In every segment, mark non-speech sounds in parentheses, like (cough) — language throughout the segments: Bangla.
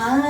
ভালো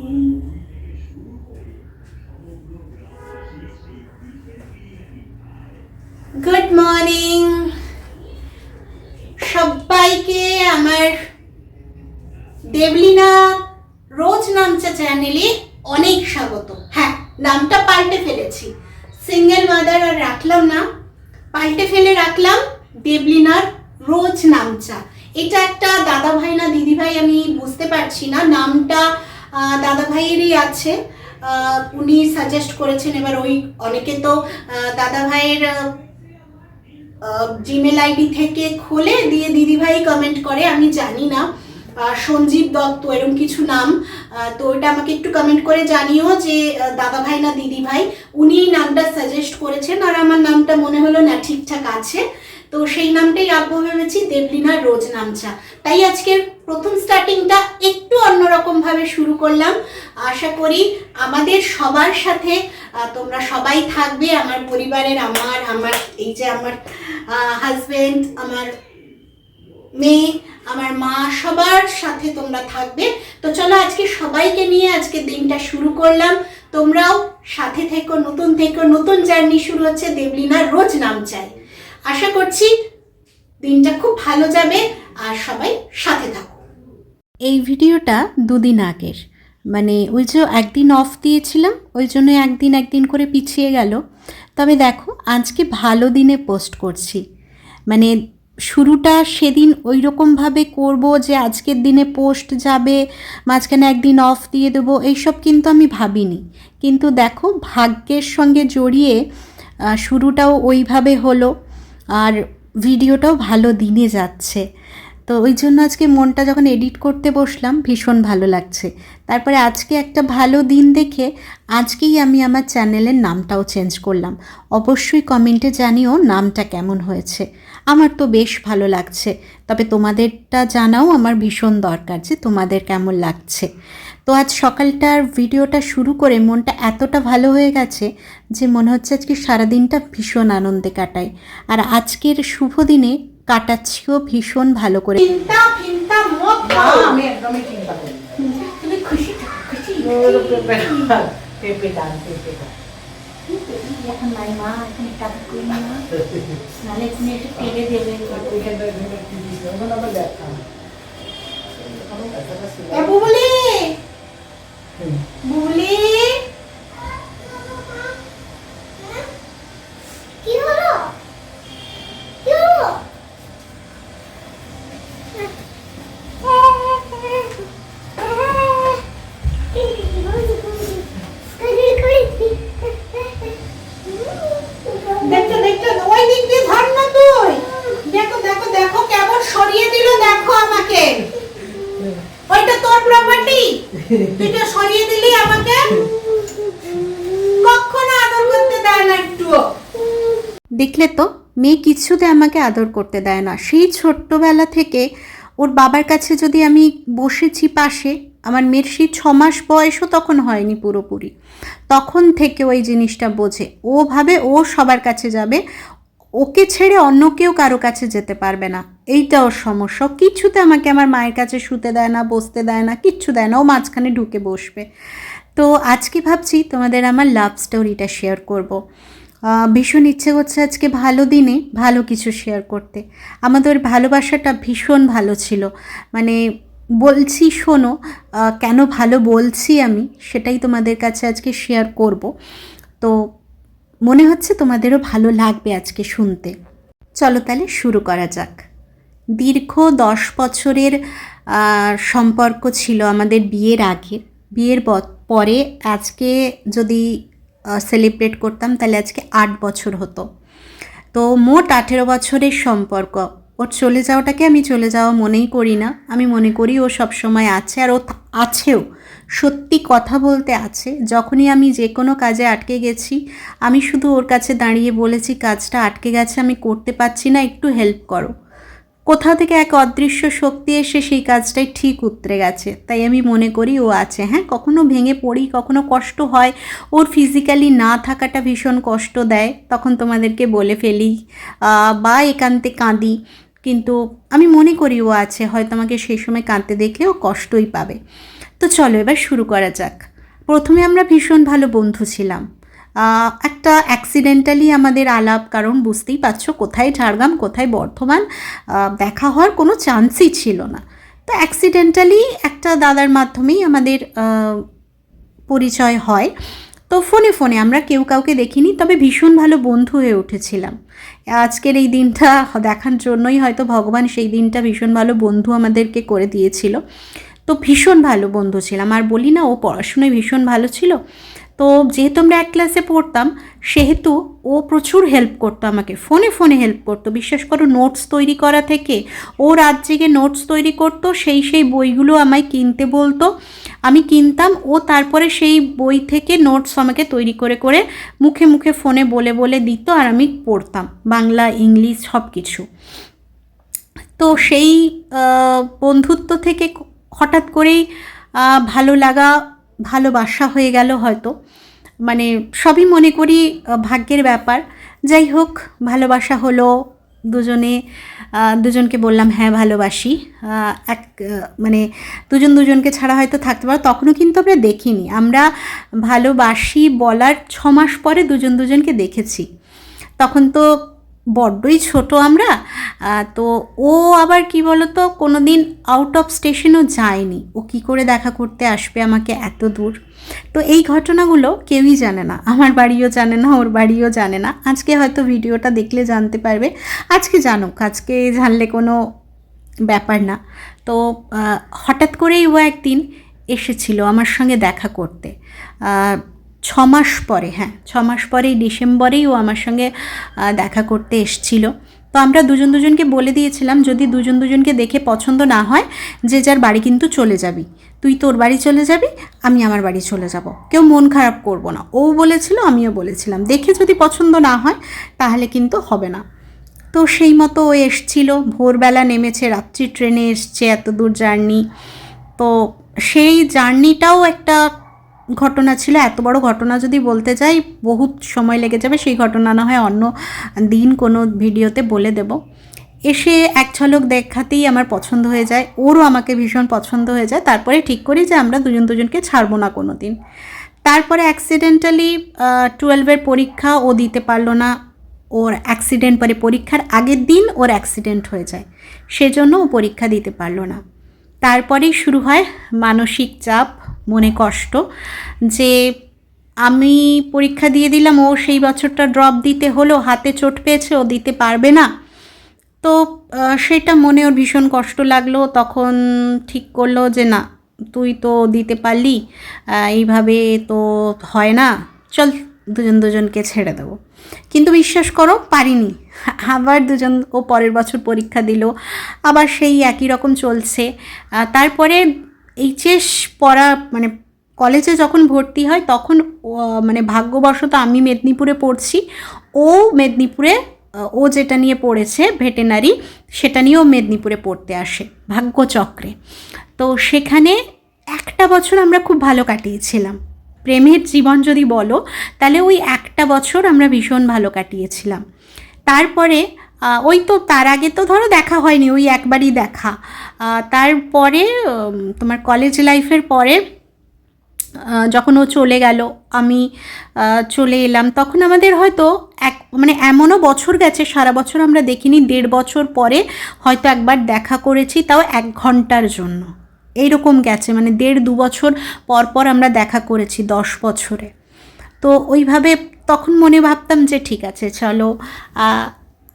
গুড মর্নিং সবাইকে আমার দেবলিনা রোজ নামচা চ্যানেলে অনেক স্বাগত। হ্যাঁ নামটা পাল্টে ফেলেছি। সিঙ্গেল মাদার আর রাখলাম না, পাল্টে ফেলে রাখলাম দেবলিনার রোজ নামচা। এটা একটা দাদা ভাই না দিদি ভাই আমি বুঝতে পারছি না, নামটা দাদা ভাইয়েরই আছে। উনি সাজেস্ট করেছেন এবার ওই অনেকে তো দাদা ভাইয়ের জিমেল আইডি থেকে খোলে দিয়ে দিদিভাই কমেন্ট করে, আমি জানি না। সঞ্জীব দত্ত এরকম কিছু নাম। তো ওটা আমাকে একটু কমেন্ট করে জানিও যে দাদা ভাই না দিদি ভাই উনি নামটা সাজেস্ট করেছেন, আর আমার নামটা মনে হলো না ঠিকঠাক আছে। তো সেই নামটাই রাখব ভেবেছি দেবলিনা রোজ নামচা। তাই আজকের প্রথম স্টার্টিংটা একটু অন্যরকম ভাবে শুরু করলাম। আশা করি আমাদের সবার সাথে তোমরা সবাই থাকবে, আমার পরিবারের, আমার আমার, এই যে আমার হাজবেন্ড আমার মেয়ে, আমার মা, সবার সাথে তোমরা থাকবে। তো চলো আজকে সবাইকে নিয়ে আজকে দিনটা শুরু করলাম। তোমরাও সাথে থেকো, নতুন থেকো, নতুন জার্নি শুরু হচ্ছে দেবলিনার রোজ নাম চাই আশা করছি দিনটা খুব ভালো যাবে আর সবাই সাথে থাকো। এই ভিডিওটা দুদিন আগের। মানে ওই যে একদিন অফ দিয়েছিলাম, ওই জন্য একদিন একদিন করে পিছিয়ে গেল। তবে দেখো, আজকে ভালো দিনে পোস্ট করছি। মানে শুরুটা সেদিন ওই রকমভাবে করব যে আজকের দিনে পোস্ট যাবে, মাঝখানে একদিন অফ দিয়ে দেবো, এইসব কিন্তু আমি ভাবিনি। কিন্তু দেখো, ভাগ্যের সঙ্গে জড়িয়ে শুরুটাও ওইভাবে হলো। আর ভিডিওটাও ভালো দিনে যাচ্ছে। তো ওই জন্য আজকে মনটা যখন এডিট করতে বসলাম, ভীষণ ভালো লাগছে। তারপরে আজকে একটা ভালো দিন দেখে আজকেই আমি আমার চ্যানেলের নামটাও চেঞ্জ করলাম। অবশ্যই কমেন্টে জানিও নামটা কেমন হয়েছে। আমার তো বেশ ভালো লাগছে। তবে তোমাদেরটা জানাও আমার ভীষণ দরকার যে তোমাদের কেমন লাগছে। তো আজ সকালটার ভিডিওটা শুরু করে মনটা এতটা ভালো হয়ে গেছে যে মনে হচ্ছে আজকে সারাদিনটা ভীষণ আনন্দে কাটাই। আর আজকের শুভ দিনে কাটাচ্ছিও ভীষণ ভালো করে। দেবে। ওইখানটা দেখলে তো মেয়ে কিছুতে আমাকে আদর করতে দেয় না। সেই ছোট্টবেলা থেকে ওর বাবার কাছে যদি আমি বসেছি পাশে, আমার মেয়ের সেই ছ মাস বয়সও তখন হয়নি পুরোপুরি। তখন থেকে ওই জিনিসটা বোঝে। ও ভাবে ও সবার কাছে যাবে, ওকে ছেড়ে অন্য কেউ কারও কাছে যেতে পারবে না। এইটা ওর সমস্যা। কিছুতে আমাকে আমার মায়ের কাছে শুতে দেয় না, বসতে দেয় না, কিচ্ছু দেয় না। ও মাঝখানে ঢুকে বসবে। তো আজকে ভাবছি তোমাদের আমার লাভ স্টোরিটা শেয়ার করব। ভীষণ ইচ্ছে করছে আজকে ভালো দিনে ভালো কিছু শেয়ার করতে। আমাদের ভালোবাসাটা ভীষণ ভালো ছিল। মানে বলছি শোনো কেন ভালো বলছি আমি সেটাই তোমাদের কাছে আজকে শেয়ার করব। তো মনে হচ্ছে তোমাদেরও ভালো লাগবে আজকে শুনতে। চলো তাহলে শুরু করা যাক। দীর্ঘ দশ বছরের সম্পর্ক ছিল আমাদের বিয়ের আগে। বিয়ের পরে আজকে যদি সেলিব্রেট করতাম, তাহলে আজকে আট বছর হতো। তো মোট আঠেরো বছরের সম্পর্ক। ওর চলে যাওয়াটাকে আমি চলে যাওয়া মনেই করি না। আমি মনে করি ও সব সময় আছে আর ও আছেও। সত্যি কথা বলতে আছে। যখনই আমি যে কোনো কাজে আটকে গেছি, আমি শুধু ওর কাছে দাঁড়িয়ে বলেছি, কাজটা আটকে গেছে, আমি করতে পারছি না, একটু হেল্প করো। কোথাও থেকে এক অদৃশ্য শক্তি এসে সেই কাজটাই ঠিক উতরে গেছে। তাই আমি মনে করি ও আছে হ্যাঁ? কখনো ভেঙে পড়ি, কখনো কষ্ট হয়। ওর ফিজিক্যালি না থাকাটা ভীষণ কষ্ট দেয়। তখন তোমাদেরকে বলে ফেলি বা একান্তে কাঁদি। কিন্তু আমি মনে করি ও আছে, হয়তো আমাকে সেই সময় কাঁদতে দেখলে ও কষ্টই পাবে। তো চলো এবার শুরু করা যাক। প্রথমে আমরা ভীষণ ভালো বন্ধু ছিলাম। একটা অ্যাক্সিডেন্টালি আমাদের আলাপ, কারণ বুঝতেই পারছ কোথায় ঝাড়গ্রাম, কোথায় বর্ধমান দেখা হওয়ার কোনো চান্সই ছিল না। তো অ্যাক্সিডেন্টালি একটা দাদার মাধ্যমেই আমাদের পরিচয় হয়। তো ফোনে ফোনে আমরা কেউ কাউকে দেখিনি, তবে ভীষণ ভালো বন্ধু হয়ে উঠেছিলাম। আজকের এই দিনটা দেখার জন্যই হয়তো ভগবান সেই দিনটা ভীষণ ভালো বন্ধু আমাদেরকে করে দিয়েছিল। তো ভীষণ ভালো বন্ধু ছিলাম, আর বলি না ও পড়াশুনোয় ভীষণ ভালো ছিল। তো যেহেতু আমরা এক ক্লাসে পড়তাম, সেহেতু ও প্রচুর হেল্প করতো আমাকে। ফোনে ফোনে হেল্প করতো। বিশ্বাস করো নোটস তৈরি করা থেকে ও রাত জেগে নোটস তৈরি করতো, সেই সেই বইগুলো আমায় কিনতে বলতো। আমি কিনতাম, ও তারপরে সেই বই থেকে নোটস আমাকে তৈরি করে করে মুখে মুখে ফোনে বলে বলে দিত আর আমি পড়তাম। বাংলা, ইংলিশ সব কিছু তো সেই বন্ধুত্ব থেকে হঠাৎ করেই ভালো লাগা ভালোবাসা হয়ে গেল হয়তো। মানে সবই মনে করি ভাগ্যের ব্যাপার। যাই হোক, ভালোবাসা হলো দুজনে দুজনকে বললাম হ্যাঁ ভালোবাসি। এক মানে দুজন দুজনকে ছাড়া হয়তো থাকতে পারো। তখনও কিন্তু আমরা দেখিনি। আমরা ভালোবাসি বলার ছ মাস পরে দুজন দুজনকে দেখেছি। তখন তো বড্ডই ছোট আমরা তো ও আবার কি বলতো কোনো দিন আউট অফ স্টেশনও যায়নি। ও কি করে দেখা করতে আসবে আমাকে এত দূর? তো এই ঘটনাগুলো কেউই জানে না। আমার বাড়িও জানে না, ওর বাড়িও জানে না। আজকে হয়তো ভিডিওটা দেখলে জানতে পারবে। আজকে জানুক, আজকে জানলে কোনো ব্যাপার না। তো হঠাৎ করেই ও একদিন এসেছিল আমার সঙ্গে দেখা করতে। আহ, ছ মাস পরে হ্যাঁ ছমাস পরেই ডিসেম্বরেই ও আমার সঙ্গে দেখা করতে এসছিল। তো আমরা দুজন দুজনকে বলে দিয়েছিলাম যদি দুজন দুজনকে দেখে পছন্দ না হয় যে যার বাড়ি কিন্তু চলে যাবি। তুই তোর বাড়ি চলে যাবি আমি আমার বাড়ি চলে যাব। কেউ মন খারাপ করব না। ও বলেছিল আমিও বলেছিলাম। দেখে যদি পছন্দ না হয় তাহলে কিন্তু হবে না। তো সেই মতো ও এসছিল। ভোরবেলা নেমেছে রাত্রি ট্রেনে এসছে এত দূর জার্নি। তো সেই জার্নিটাও একটা ঘটনা ছিল, এত বড় ঘটনা যদি বলতে যাই, বহুত সময় লেগে যাবে, সেই ঘটনা না হয় অন্য দিন কোনো ভিডিওতে বলে দেব। এসে এক ঝলক দেখাতেই আমার পছন্দ হয়ে যায়, ওরও আমাকে ভীষণ পছন্দ হয়ে যায়, তারপরে ঠিক করি যে আমরা দুজন দুজনকে ছাড়বো না কোনো দিন। তারপরে অ্যাক্সিডেন্টালি টুয়েলভের পরীক্ষা ও দিতে পারল না, ওর অ্যাক্সিডেন্ট পরে পরীক্ষার আগের দিন ওর অ্যাক্সিডেন্ট হয়ে যায়, সেজন্য ও পরীক্ষা দিতে পারল না। তারপরেই শুরু হয় মানসিক চাপ মনে কষ্ট যে আমি পরীক্ষা দিয়ে দিলাম, ও সেই বছরটা ড্রপ দিতে হলো, হাতে চোট পেয়েছে, ও দিতে পারবে না। তো সেটা মনে ওর ভীষণ কষ্ট লাগল, তখন ঠিক করল যে না, তুই তো দিতে পারলি এইভাবে তো হয় না, চল দুজন দুজনকে ছেড়ে দেবো। কিন্তু বিশ্বাস করো, পারিনি। আবার দুজন, ও পরের বছর পরীক্ষা দিল, আবার সেই একই রকম চলছে। তারপরে এইচএস পড়া মানে কলেজে যখন ভর্তি হয়, তখন মানে ভাগ্যবশত আমি মেদিনীপুরে পড়ছি। ও মেদিনীপুরে ও যেটা নিয়ে পড়েছে, ভেটেনারি, সেটা নিয়েও মেদিনীপুরে পড়তে আসে, ভাগ্যচক্রে। তো সেখানে একটা বছর আমরা খুব ভালো কাটিয়েছিলাম। প্রেমের জীবন যদি বলো, তাহলে ওই একটা বছর আমরা ভীষণ ভালো কাটিয়েছিলাম। তারপরে ওই তো তার আগে তো ধরো দেখা হয়নি, ওই একবারই দেখা। তারপরে তোমার কলেজ লাইফের পরে যখন ও চলে গেল, আমি চলে এলাম, তখন আমাদের হয়তো এক মানে এমনও বছর গেছে, সারা বছর আমরা দেখিনি, দেড় বছর পরে হয়তো একবার দেখা করেছি, তাও এক ঘণ্টার জন্য। এইরকম গেছে মানে দেড় দু বছর পর পর আমরা দেখা করেছি, দশ বছরে। তো ওইভাবে তখন মনে ভাবতাম যে ঠিক আছে, চলো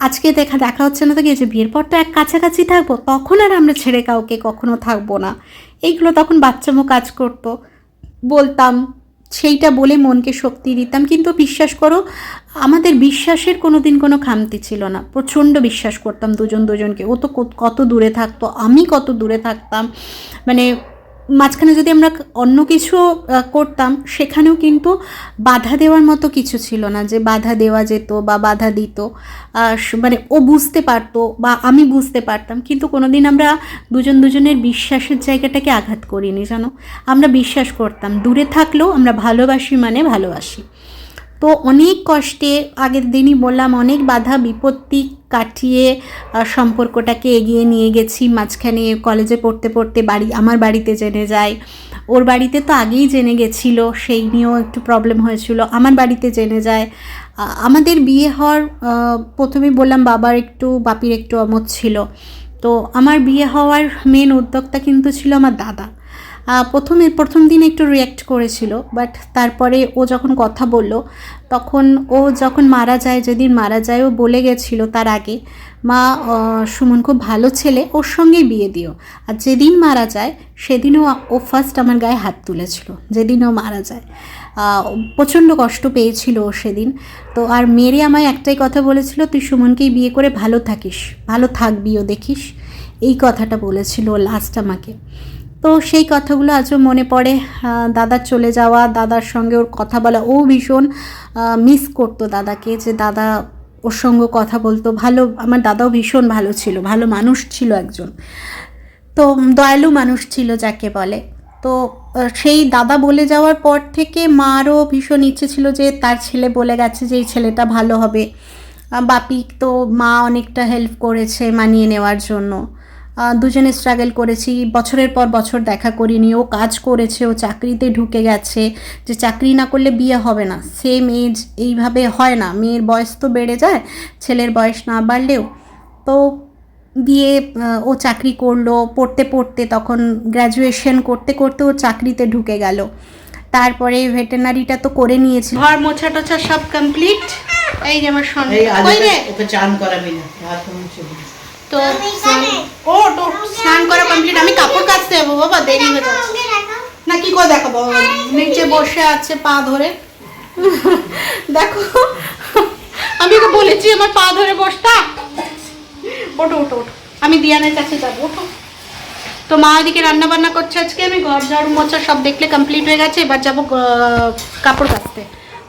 আজকে দেখা দেখা হচ্ছে না তো কি হয়েছে বিয়ের পর তো এক কাছাকাছি থাকব, তখন আর আমরা ছেড়ে কাউকে কখনো থাকব না। এইগুলো তখন বাচ্চামো কাজ করতো। বলতাম, সেইটা বলে মনকে শক্তি দিতাম, কিন্তু বিশ্বাস করো, আমাদের বিশ্বাসের কোনো দিন কোনো খামতি ছিল না। প্রচণ্ড বিশ্বাস করতাম দুজন দুজনকে। ও তো কত দূরে থাকতো, আমি কত দূরে থাকতাম। মানে মাঝখানে যদি আমরা অন্য কিছু করতাম, সেখানেও কিন্তু বাধা দেওয়ার মতো কিছু ছিল না যে বাধা দেওয়া যেত বা বাধা দিত। মানে ও বুঝতে পারতো বা আমি বুঝতে পারতাম, কিন্তু কোনো দিন আমরা দুজন দুজনের বিশ্বাসের জায়গাটাকে আঘাত করিনি, জানো? আমরা বিশ্বাস করতাম, দূরে থাকলেও আমরা ভালোবাসি মানে ভালোবাসি। তো অনেক কষ্টে আগের দিনই বললাম অনেক বাধা বিপত্তি কাটিয়ে সম্পর্কটাকে এগিয়ে নিয়ে গেছি। মাঝখানে কলেজে পড়তে পড়তে বাড়ি আমার বাড়িতে জেনে যায়। ওর বাড়িতে তো আগেই জেনে গেছিল সেই নিয়েও একটু প্রবলেম হয়েছিল। আমার বাড়িতে জেনে যায়। আমাদের বিয়ে হওয়ার আহ, প্রথমেই বললাম বাবার একটু বাপির একটু অমত ছিল। তো আমার বিয়ে হওয়ার মেন উদ্যোক্তা কিন্তু ছিল আমার দাদা। প্রথমে, প্রথম দিন একটু রিয়্যাক্ট করেছিল বাট তারপরে ও যখন কথা বলল, তখন ও যখন মারা যায়, যেদিন মারা যায়, ও বলে গেছিল তার আগে, মা সুমন খুব ভালো ছেলে, ওর সঙ্গেই বিয়ে দিও। আর যেদিন মারা যায়, সেদিনও ও ফার্স্ট আমার গায়ে হাত তুলেছিল যেদিন ও মারা যায়। প্রচণ্ড কষ্ট পেয়েছিল ও সেদিন। তো আর মেরে আমায় একটাই কথা বলেছিল, তুই সুমনকেই বিয়ে করে ভালো থাকিস, ভালো থাকবিও দেখিস। এই কথাটা বলেছিল লাস্ট আমাকে। তো সেই কথাগুলো আজও মনে পড়ে। দাদার চলে যাওয়া, দাদার সঙ্গে ওর কথা বলা, ও ভীষণ মিস করতো দাদাকে যে দাদা ওর সঙ্গে কথা বলতো। ভালো, আমার দাদাও ভীষণ ভালো ছিল, ভালো মানুষ ছিল একজন। তো দয়ালু মানুষ ছিল যাকে বলে। তো সেই দাদা বলে যাওয়ার পর থেকে মারও ভীষণ ইচ্ছে ছিল যে তার ছেলে বলে গেছে যে এই ছেলেটা ভালো হবে। বাপি তো মা অনেকটা হেল্প করেছে মানিয়ে নেওয়ার জন্য। দুজনে স্ট্রাগল করেছি বছরের পর বছর দেখা করিনি ও কাজ করেছে ও চাকরিতে ঢুকে গেছে যে চাকরি না করলে বিয়ে হবে না সেম এজ এইভাবে হয় না মেয়ের বয়স তো বেড়ে যায় ছেলের বয়স না বাড়লেও। তো বিয়ে ও চাকরি করল পড়তে পড়তে তখন গ্র্যাজুয়েশন করতে করতে ও চাকরিতে ঢুকে গেল। তারপরে ভেটেনারিটা তো করে নিয়েছিল ঘর মোছা টোছা সব কমপ্লিট এই যে আমার সোনা এই আজ কই রে? ওকে চান করাবি না। তো ও তো স্নান করা কমপ্লিট আমি কাপড় কাচতে যাব বাবা দেরি হয়ে যাচ্ছে। না কি করে দেখো বাবা? নিচে বসে আছে পা ধরে। (laughs) দেখো। আমি ওকে বলেছি আমার পা ধরে বসতা ওঠো ওঠো ওঠো। আমি দিয়ানের কাছে যাব ওঠো। তো মা ওদিকে রান্না বান্না করছে আজকে। আমি ঘর ঝাড়ু মোছা সব দেখলে কমপ্লিট হয়ে গেছে। এবার যাব কাপড় কাচতে।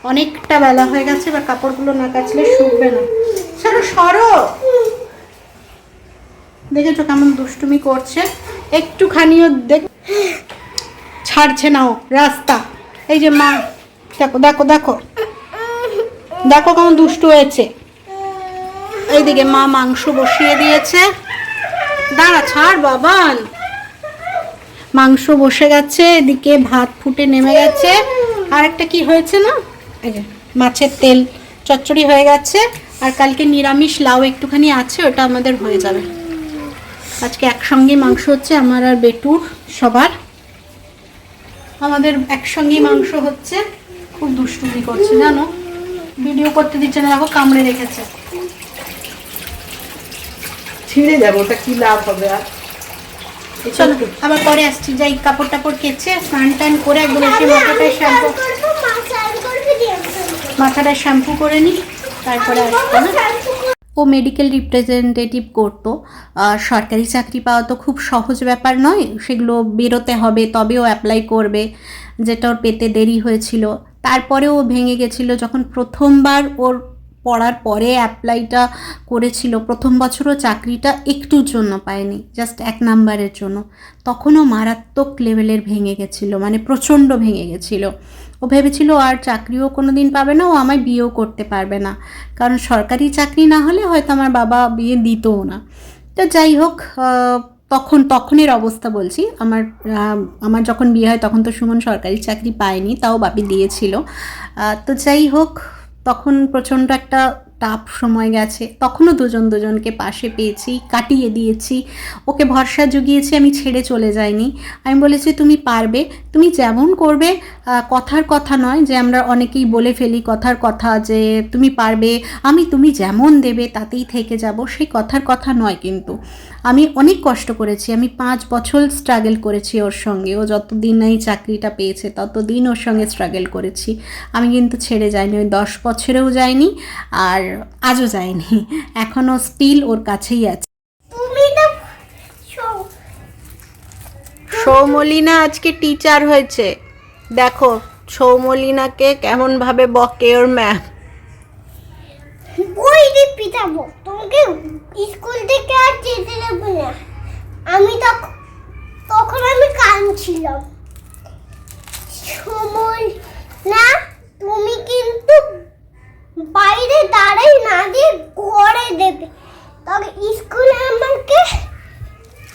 অনেকটা বেলা হয়ে গেছে এবার কাপড়গুলো না কাচলে শুকবে না। সরো সরো। দেখেছ কেমন দুষ্টুমি করছে? একটুখানিও দেখ ছাড়ছে না ও, রাস্তা। এই যে মা, দেখো দেখো দেখো। দেখো কেমন দুষ্টু হয়েছে। এইদিকে মা মাংস বসিয়ে দিয়েছে। দাঁড়া, ছাড় বাবান। মাংস বসে গেছে, এদিকে ভাত ফুটে নেমে গেছে। আর একটা কি হয়েছে না? মাছের তেল চচ্চড়ি হয়ে গেছে। আর কালকে নিরামিষ লাউ একটুখানি আছে, ওটা আমাদের হয়ে যাবে। আজকে একসঙ্গে মাংস হচ্ছে আমার আর বেটুর সবার। আমাদের একসঙ্গেই মাংস হচ্ছে। খুব দুষ্টুমি করছে জানো? ভিডিও করতে দিচ্ছে না দেখো কামড়ে রেখেছে। ছিঁড়ে যাবে ওটা কি লাভ হবে আর? চলো আবার পরে আসছি। যাই কাপড় টাপড় কেচে স্নান টান করে একদম এসে মাথাটায় শ্যাম্পু মাথাটা শ্যাম্পু করে নিই তারপরে আসব না। ও মেডিকেল রিপ্রেজেন্টেটিভ করতো। সরকারি চাকরি পাওয়া তো খুব সহজ ব্যাপার নয়, সেগুলো বেরোতে হবে, তবেও অ্যাপ্লাই করবে, যেটা ওর পেতে দেরি হয়েছিল। তারপরে ও ভেঙে গেছিল, যখন প্রথমবার ওর পড়ার পরে অ্যাপ্লাইটা করেছিল, প্রথম বছরও চাকরিটা একটুর জন্য পায়নি জাস্ট এক নাম্বারের জন্য। তখনও মারাত্মক লেভেলের ভেঙে গেছিল মানে প্রচণ্ড ভেঙে গেছিল। ও ভেবেছিল আর চাকরিও কোনো দিন পাবে না, ও আমায় বিয়েও করতে পারবে না। কারণ সরকারি চাকরি না হলে হয়তো আমার বাবা বিয়ে দিতও না। তো যাই হোক তখন, তখনের অবস্থা বলছি। আমার আমার যখন বিয়ে হয় তখন তো সুমন সরকারি চাকরি পায়নি, তাও বাপি দিয়েছিল। তো যাই হোক, তখন প্রচণ্ড একটা টাফ সময় গেছে। তখনও দুজন দুজনকে পাশে পেয়েছি, কাটিয়ে দিয়েছি। ওকে ভরসা জুগিয়েছি, আমি ছেড়ে চলে যাইনি। আমি বলেছি, তুমি পারবে, তুমি যেমন করবে কথার কথা নয় যে আমরা অনেকেই বলে ফেলি কথার কথা যে তুমি পারবে, আমি তুমি যেমন দেবে তাতেই থেকে যাব। সেই কথার কথা নয় কিন্তু। আমি অনেক কষ্ট করেছি আমি পাঁচ বছর স্ট্রাগল করেছি ওর সঙ্গে। ও যতদিন এই চাকরিটা পেয়েছে ততদিন ওর সঙ্গে স্ট্রাগল করেছি। আমি কিন্তু ছেড়ে যাইনি ওই দশ বছরেও যাইনি আর আজও যাইনি। এখনও স্টিল ওর কাছেই আছে। তুমি তো সৌ- সৌমলিনা আজকে টিচার হয়েছে। দেখো সৌমলিনাকে কেমনভাবে বকে ওর ম্যাম পিটাবো তোমাকে স্কুল থেকে আর যেতে দেবো না। আমি তখন তখন আমি কাঁদছিলাম সময় না, তুমি কিন্তু বাইরে দাঁড়াই না দিয়ে ঘরে দেবে। তবে স্কুলে আমাকে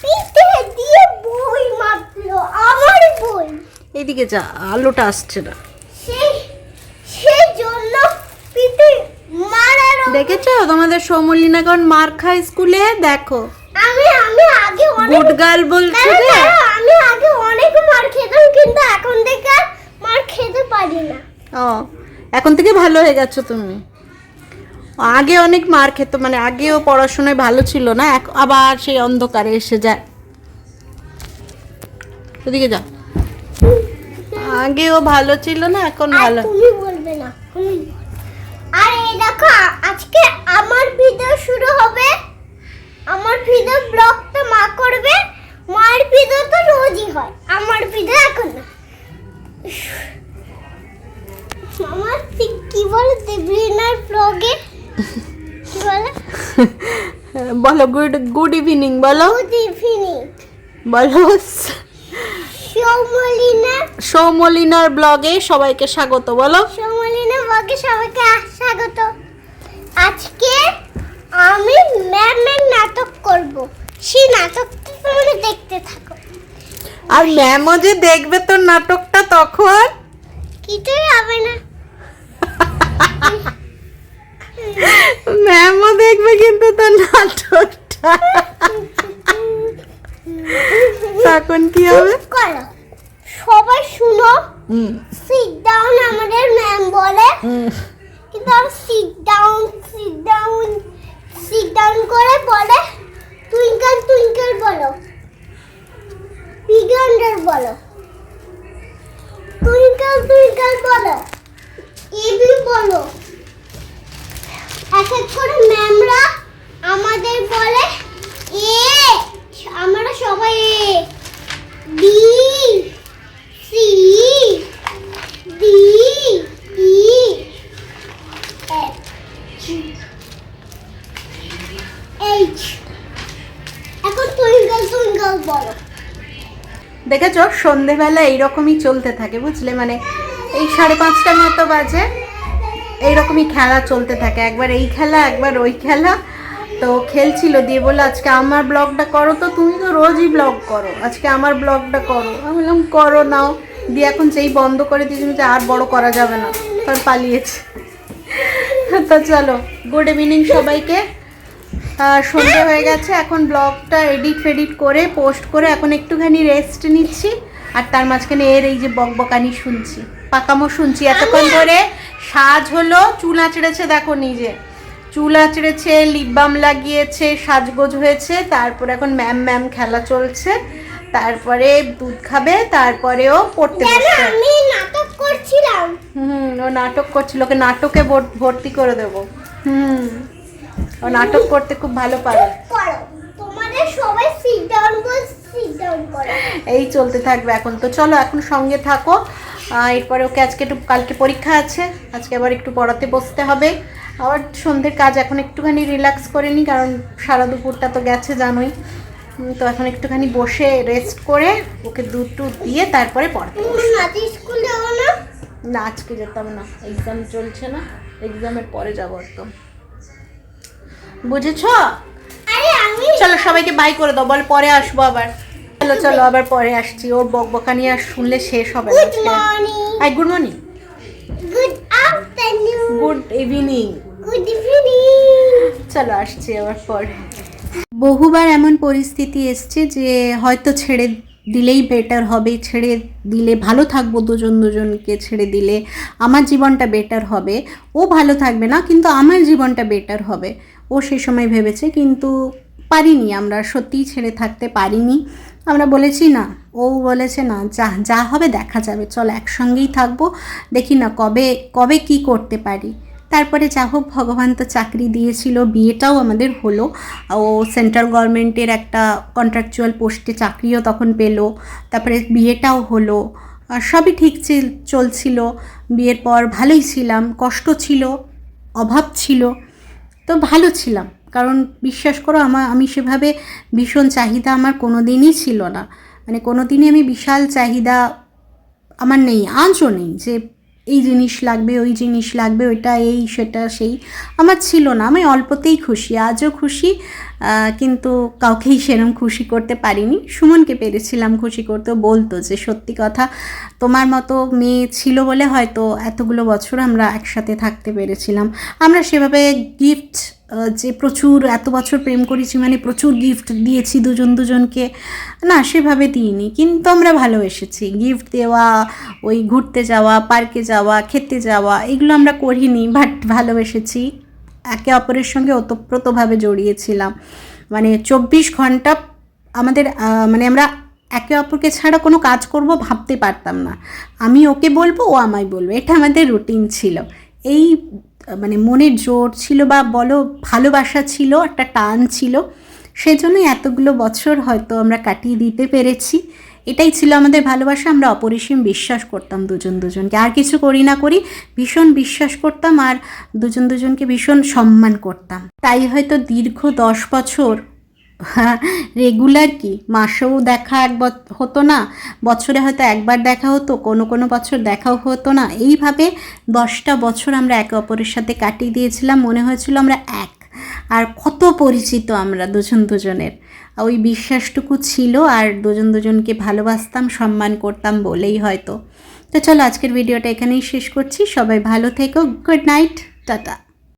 পিঠে দিয়ে বই মাপলো, আমার বই। এদিকে যা, আলোটা আসছে না সেই সেই জন্য পিঠে মারার দেখেছ? তোমাদের সৌমলিনা কারণ মার খায় স্কুলে দেখো। আমি আমি আগে অনেক গুড গার্ল বলছে দাঁড়াও, আমি আগে অনেক মার খেতাম কিন্তু এখন থেকে আর মার খেতে পারি না। ও এখন থেকে ভালো হয়ে গেছো তুমি। আগে অনেক মার খেত মানে আগেও পড়াশোনায় ভালো ছিল না আবার সেই অন্ধকারে এসে যায়। ওদিকে যা আগেও ভালো ছিল না এখন ভালো তুমি বলবে না। আর এই দেখো আজকে আমার ভিডিও শুরু হবে। আমার ভিডিও ব্লগটা মা করবে মায়ের ভিডিও তো রোজই হয়। আমার ভিডিও এখন না। আমার ঠিক কি বলে দেবলিনার ব্লগে কি বলে? (laughs) বলো গুড গুড ইভিনিং বলো। গুড ইভিনিং বলো। সৌমলিনার ব্লগে সবাইকে স্বাগত বলো। সৌমলিনা ব্লগে সবাইকে স্বাগত। আজকে আমি ম্যামের নাটক করব। সেই নাটকটি তোমরা দেখতে থাকো। আর ম্যামও যে দেখবে তোর নাটকটা তখন? কিছুই হবে না। ম্যামও দেখবে কিন্তু তোর নাটকটা। (laughs) তখন কি হবে? সবাই শুনো। সিট ডাউন আমাদের ম্যাম বলে। কিন্তু আমি sit down sit down sit down করে বলে। টুইঙ্কল টুইঙ্কল বলো। বিগান্ডার বলো। টুইঙ্কল টুইঙ্কল বলো। এবি বলো। এক এক করে ম্যামরা আমাদের বলে এ আমরা সবাই B C D E F, G, H. এখন টুইঙ্কল টুইঙ্কল বলো। দেখেছ? সন্ধেবেলা এইরকমই চলতে থাকে, বুঝলে? মানে এই সাড়ে পাঁচটা মতো বাজে, এইরকমই খেলা চলতে থাকে। একবার এই খেলা, একবার ওই খেলা তো খেলছিল দিয়ে বলল আজকে আমার ব্লগটা করো তো তুমি তো রোজই ব্লগ করো। আজকে আমার ব্লগটা করো। আমি বললাম করো নাও। দিয়ে এখন যেই বন্ধ করে দিয়েছি যে আর বড় করা যাবে না। তার পালিয়েছে। তো চলো গুড ইভিনিং সবাইকে। আহ, সন্ধে হয়ে গেছে এখন ব্লগটা এডিট ফেডিট করে পোস্ট করে এখন একটুখানি রেস্ট নিচ্ছি। আর তার মাঝখানে এর এই যে বকবকানি শুনছি পাকামো শুনছি। এতক্ষণ ধরে সাজ হলো চুল আঁচড়েছে দেখো নিজে। চুল আঁচড়েছে লিপ বাম লাগিয়েছে সাজগোজ হয়েছে তারপর এখন ম্যাম ম্যাম খেলা চলছে। তারপরে দুধ খাবে তারপরেও পড়তে বসবে। আমি নাটক করছিলাম। হুম ও নাটক করছিল ওকে নাটকে ভর্তি করে দেবো। হুম ও নাটক করতে খুব ভালো পারে। তোমাদের সবাই সিট ডাউন সিট ডাউন করো। এই চলতে থাকবে এখন। তো চলো এখন সঙ্গে থাকো। এরপরে ওকে আজকে একটু কালকে পরীক্ষা আছে। আজকে আবার একটু পড়াতে বসতে হবে। আবার সন্ধ্যের কাজ এখন একটুখানি রিল্যাক্স করে নিই কারণ সারা দুপুরটা তো গেছে জানোই। তো এখন একটুখানি বসে রেস্ট করে ওকে দুধ টুধ দিয়ে তারপরে পড়তে তুমি স্কুল যাব না? না আজকে যেতাম না এক্সাম চলছে না এক্সামের পরে যাব একদম। বুঝেছ? আরে আমি চলো সবাইকে বাই করে দাও বল পরে আসব আবার। চলো চলো আবার পরে আসছি। ওর বকবকানি আর শুনলে শেষ হবে না good morning good evening good evening চলো আসছি আবার পর। বহুবার এমন পরিস্থিতি এসছে যে হয়তো ছেড়ে দিলেই বেটার হবে ছেড়ে দিলে ভালো থাকব দুজন দুজনকে ছেড়ে দিলে আমার জীবনটা বেটার হবে। ও ভালো থাকবে না কিন্তু আমার জীবনটা বেটার হবে। ও সেই সময় ভেবেছে কিন্তু পারিনি আমরা সত্যিই ছেড়ে থাকতে পারিনি। আমরা বলেছি না ও বলেছে, না, যা যা হবে দেখা যাবে, চল একসঙ্গেই থাকব, দেখি না কবে কবে কি করতে পারি। তারপরে যা হোক, ভগবান তো চাকরি দিয়েছিল, বিয়েটাও আমাদের হলো। ও সেন্ট্রাল গভর্নমেন্টের একটা কন্ট্রাকচুয়াল পোস্টে চাকরিও তখন পেল, তারপরে বিয়েটাও হলো। সবই ঠিক চিল- চলছিল। বিয়ের পর ভালোই ছিলাম, কষ্ট ছিল, অভাব ছিল, তো ভালো ছিলাম। কারণ বিশ্বাস করো আমার আমি সেভাবে ভীষণ চাহিদা আমার কোনো দিনই ছিল না। মানে কোনো দিনই আমি বিশাল চাহিদা আমার নেই, আজও নেই যে এই জিনিস লাগবে, ওই জিনিস লাগবে, ওইটা এই, সেটা সেই। আমার ছিল না, আমি অল্পতেই খুশি, আজও খুশি কিন্তু কাউকেই সেরম খুশি করতে পারিনি। সুমনকে পেরেছিলাম খুশি করতে বলতো যে, সত্যি কথা, তোমার মতো মেয়ে ছিল বলে হয়তো এতগুলো বছর আমরা একসাথে থাকতে পেরেছিলাম। আমরা সেভাবে গিফট যে প্রচুর, এত বছর প্রেম করেছি মানে প্রচুর গিফট দিয়েছি দুজন দুজনকে। না, সেভাবে দিইনি, কিন্তু আমরা ভালোবেসেছি গিফট দেওয়া, ওই ঘুরতে যাওয়া পার্কে যাওয়া, খেতে যাওয়া, এগুলো আমরা করিনি বাট ভালোবেসেছি একে অপরের সঙ্গে ওতপ্রোতভাবে জড়িয়েছিলাম। মানে চব্বিশ ঘণ্টা আমাদের মানে আমরা একে অপরকে ছাড়া কোনো কাজ করব ভাবতে পারতাম না। আমি ওকে বলব, ও আমায় বলব। এটা আমাদের রুটিন ছিল। এই মানে মনের জোর ছিল বা বলো ভালোবাসা ছিল, একটা টান ছিল, সেজন্যই এতগুলো বছর হয়তো আমরা কাটিয়ে দিতে পেরেছি। এটাই ছিল আমাদের ভালোবাসা, আমরা অপরিসীম বিশ্বাস করতাম দুজন দুজনকে। আর কিছু করি না করি, ভীষণ বিশ্বাস করতাম আর দুজন দুজনকে ভীষণ সম্মান করতাম। তাই হয়তো দীর্ঘ দশ বছর (laughs) রেগুলার কি? মাসেও দেখা এক হতো না। বছরে হয়তো একবার দেখা হতো, কোনো কোনো বছর দেখাও হতো না। এইভাবে দশটা বছর আমরা একে অপরের সাথে কাটিয়ে দিয়েছিলাম, মনে হয়েছিল আমরা এক। আর কত পরিচিত আমরা দুজন দুজনের। ওই বিশ্বাসটুকু ছিল, আর দুজন দুজনকে ভালোবাসতাম, সম্মান করতাম বলেই হয়তো। তো চলো আজকের ভিডিওটা এখানেই শেষ করছি। সবাই ভালো থেকো। Good night. টাটা।